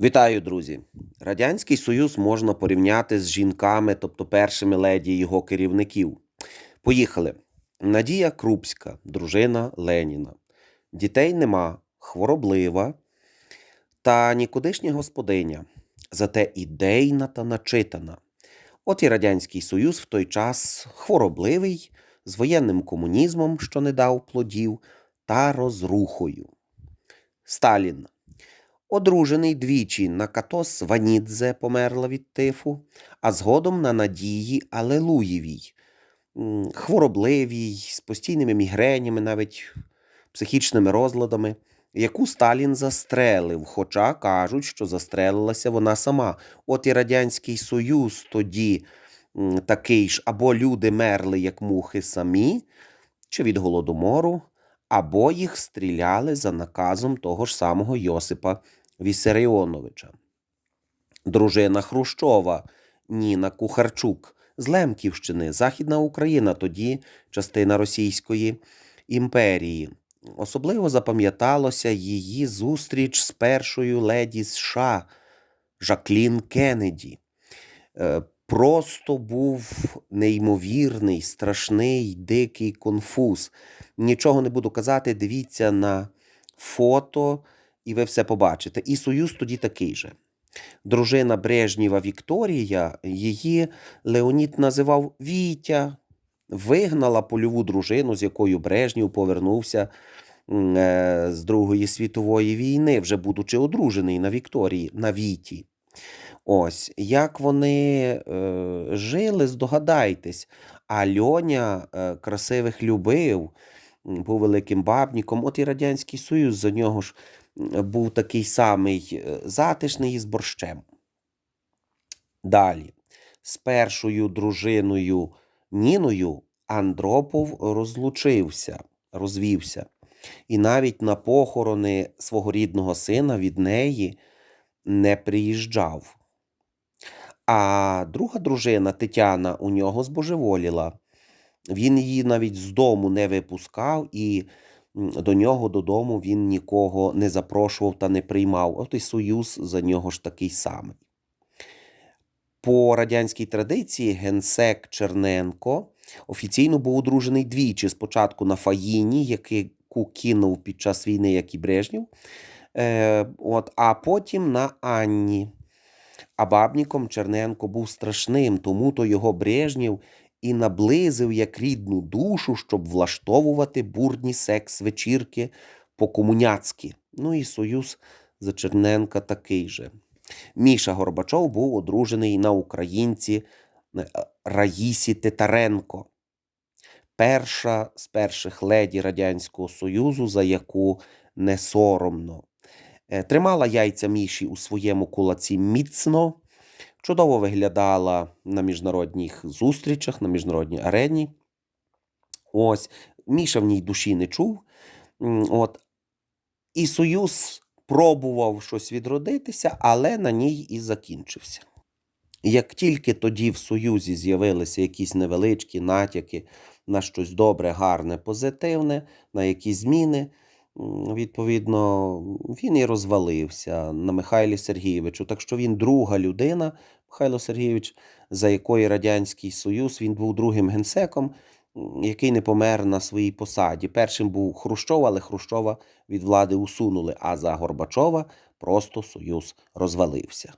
Вітаю, друзі! Радянський Союз можна порівняти з жінками, тобто першими леді його керівників. Поїхали. Надія Крупська, дружина Леніна. Дітей нема, хвороблива та нікудишня господиня, зате ідейна та начитана. От і Радянський Союз в той час хворобливий, з воєнним комунізмом, що не дав плодів, та розрухою. Сталін. Одружений двічі на Катос Ванідзе померла від тифу, а згодом на Надії Алелуєвій, хворобливій, з постійними мігренями, навіть психічними розладами, яку Сталін застрелив, хоча кажуть, що застрелилася вона сама. От і Радянський Союз тоді такий ж, або люди мерли, як мухи самі, чи від голодомору, або їх стріляли за наказом того ж самого Йосипа Вісаріоновича. Дружина Хрущова Ніна Кухарчук з Лемківщини, Західна Україна, тоді частина Російської імперії. Особливо запам'яталося її зустріч з першою леді США Жаклін Кеннеді. Е, Просто був неймовірний, страшний, дикий конфуз. Нічого не буду казати, дивіться на фото, і ви все побачите. І Союз тоді такий же. Дружина Брежнєва Вікторія, її Леонід називав Вітя, вигнала польову дружину, з якою Брежнєв повернувся е, з Другої світової війни, вже будучи одружений на Вікторії, на Віті. Ось, як вони е, жили, здогадайтесь. А Льоня е, красивих любив, був великим бабніком. От і Радянський Союз за нього ж був такий самий е, затишний із борщем. Далі, з першою дружиною Ніною Андропов розлучився, розвівся. І навіть на похорони свого рідного сина від неї не приїжджав. А друга дружина Тетяна у нього збожеволіла. Він її навіть з дому не випускав, і до нього додому він нікого не запрошував та не приймав. От і Союз за нього ж такий самий. По радянській традиції генсек Черненко офіційно був одружений двічі. Спочатку на Фаїні, яку кинув під час війни, як і Брежнєв, е, от, а потім на Анні. А бабніком Черненко був страшним, тому то його Брежнєв і наблизив як рідну душу, щоб влаштовувати бурні секс-вечірки по-комуняцьки. Ну і союз за Черненка такий же. Міша Горбачов був одружений на українці е, Раїсі Титаренко, перша з перших леді Радянського Союзу, за яку не соромно. Е, Тримала яйця Міші у своєму кулаці міцно, чудово виглядала на міжнародних зустрічах, на міжнародній арені. Ось, Міша в ній душі не чув. От. І Союз пробував щось відродитися, але на ній і закінчився. Як тільки тоді в Союзі з'явилися якісь невеличкі натяки на щось добре, гарне, позитивне, на якісь зміни, відповідно, він і розвалився на Михайлі Сергійовичу. Так що він друга людина, Михайло Сергійович, за якої Радянський Союз, він був другим генсеком, який не помер на своїй посаді. Першим був Хрущов, але Хрущова від влади усунули, а за Горбачова просто Союз розвалився.